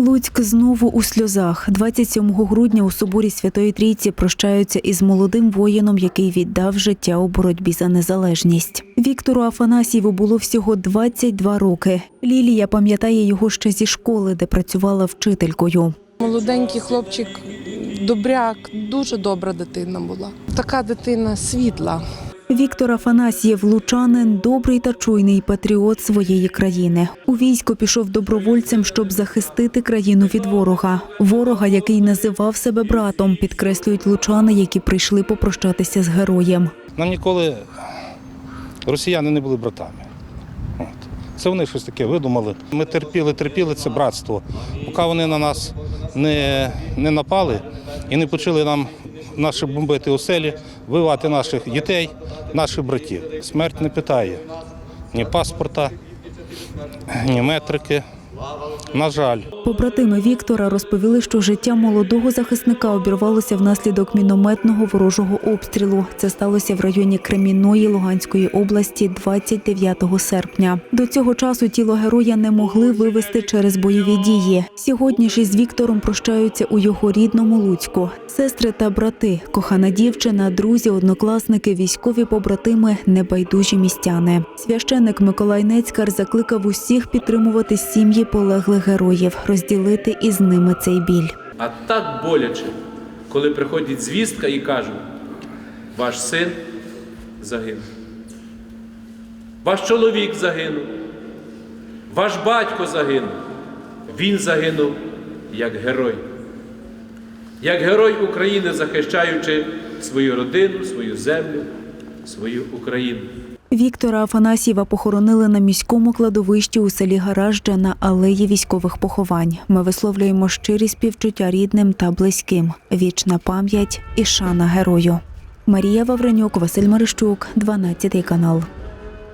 Луцьк знову у сльозах. 27 грудня у соборі Святої Трійці прощаються із молодим воїном, який віддав життя у боротьбі за незалежність. Віктору Афанасьєву було всього 22 роки. Лілія пам'ятає його ще зі школи, де працювала вчителькою. Молоденький хлопчик, добряк, дуже добра дитина була. Така дитина світла. Віктор Афанасьєв лучанин, добрий та чуйний патріот своєї країни. У військо пішов добровольцем, щоб захистити країну від ворога. Ворога, який називав себе братом, підкреслюють лучани, які прийшли попрощатися з героєм. Нам ніколи росіяни не були братами. Це вони щось таке видумали. Ми терпіли, терпіли це братство, поки вони на нас не, не напали і не почали нам наші бомбити оселі, вбивати наших дітей, наших братів. Смерть не питає ні паспорта, ні метрики. На жаль. Побратими Віктора розповіли, що життя молодого захисника обірвалося внаслідок мінометного ворожого обстрілу. Це сталося в районі Кремінної Луганської області 29 серпня. До цього часу тіло героя не могли вивезти через бойові дії. Сьогодні ж із Віктором прощаються у його рідному Луцьку. Сестри та брати, кохана дівчина, друзі, однокласники, військові побратими, небайдужі містяни. Священник Миколай Нецькар закликав усіх підтримувати сім'ї полеглих героїв, розділити із ними цей біль. А так боляче, коли приходить звістка і кажуть, ваш син загинув, ваш чоловік загинув, ваш батько загинув. Він загинув як герой, як герой України, захищаючи свою родину, свою землю, свою Україну. Віктора Афанасьєва похоронили на міському кладовищі у селі Гаражджа на алеї військових поховань. Ми висловлюємо щирі співчуття рідним та близьким. Вічна пам'ять і шана герою. Марія Вавренюк, Василь Марищук, 12 канал.